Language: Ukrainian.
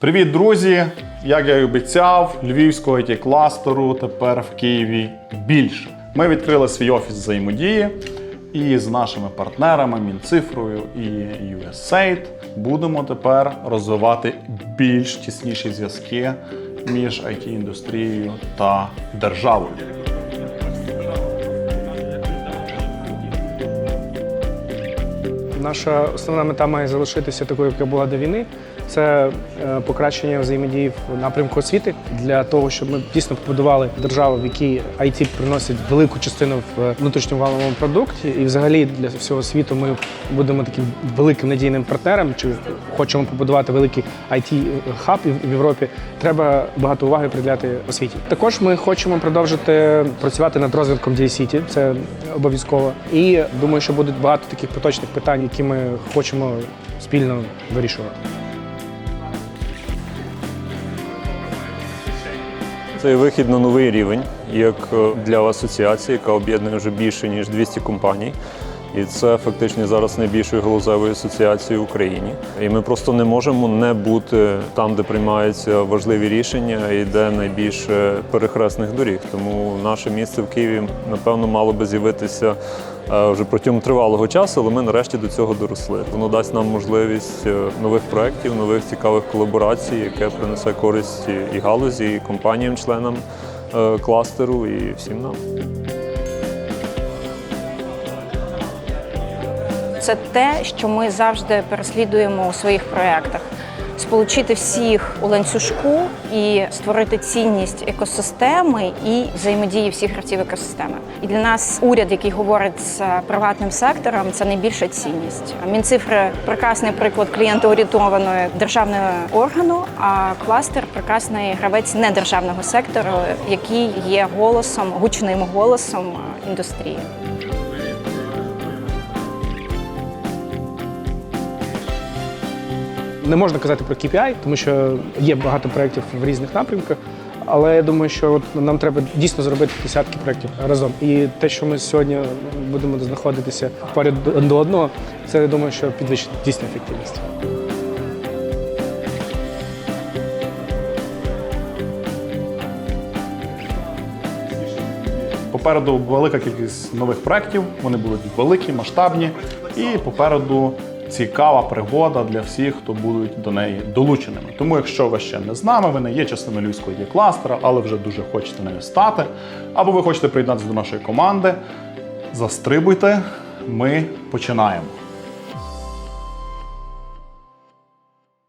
Привіт, друзі! Як я і обіцяв, львівського it кластеру тепер в Києві більше. Ми відкрили свій офіс взаємодії і з нашими партнерами Мінцифрою і USAID будемо тепер розвивати більш тісніші зв'язки між it індустрією та державою. Наша основна мета має залишитися такою, яка була до війни. Це е, покращення взаємодії в напрямку освіти для того, щоб ми дійсно побудували державу, в якій IT приносить велику частину в внутрішньоваловому продукті. І взагалі для всього світу ми будемо таким великим надійним партнером. Чи хочемо побудувати великий it хаб в Європі? Треба багато уваги приділяти освіті. Також ми хочемо продовжити працювати над розвитком DSCT, це обов'язково. І думаю, що будуть багато таких поточних питань, які ми хочемо спільно вирішувати. Це вихід на новий рівень, як е, для асоціації, яка об'єднує вже більше ніж 200 компаній. І це фактично зараз найбільшою галузевою асоціацією в Україні. І ми просто не можемо не бути там, де приймаються важливі рішення і де найбільше перехресних доріг. Тому наше місце в Києві, напевно, мало би з'явитися е, вже протягом тривалого часу, але ми нарешті до цього доросли. Воно дасть нам можливість е, нових проєктів, нових цікавих колаборацій, яке принесе користь і галузі, і компаніям, членам е, кластеру, і всім нам. Це те, що ми завжди переслідуємо у своїх проєктах. Сполучити всіх у ланцюжку і створити цінність екосистеми і взаємодії всіх гравців екосистеми. І для нас уряд, який говорить з приватним сектором, це найбільша цінність. Мінцифри прекрасний приклад клієнтоорієнтованої державного органу, а кластер прекрасний гравець недержавного сектору, який є голосом, гучним голосом індустрії. Не можна казати про KPI, тому що є багато проєктів в різних напрямках. Але я думаю, що от нам треба дійсно зробити десятки проєктів разом. І те, що ми сьогодні будемо знаходитися поряд до одного, це я думаю, що підвищить дійсно ефективність. Попереду велика кількість нових проєктів, вони будуть великі, масштабні, і попереду цікава пригода для всіх, хто будуть до неї долученими. Тому, якщо ви ще не з нами, ви не є частиною львівського є кластера, але вже дуже хочете нею стати, або ви хочете приєднатися до нашої команди, застрибуйте, ми починаємо.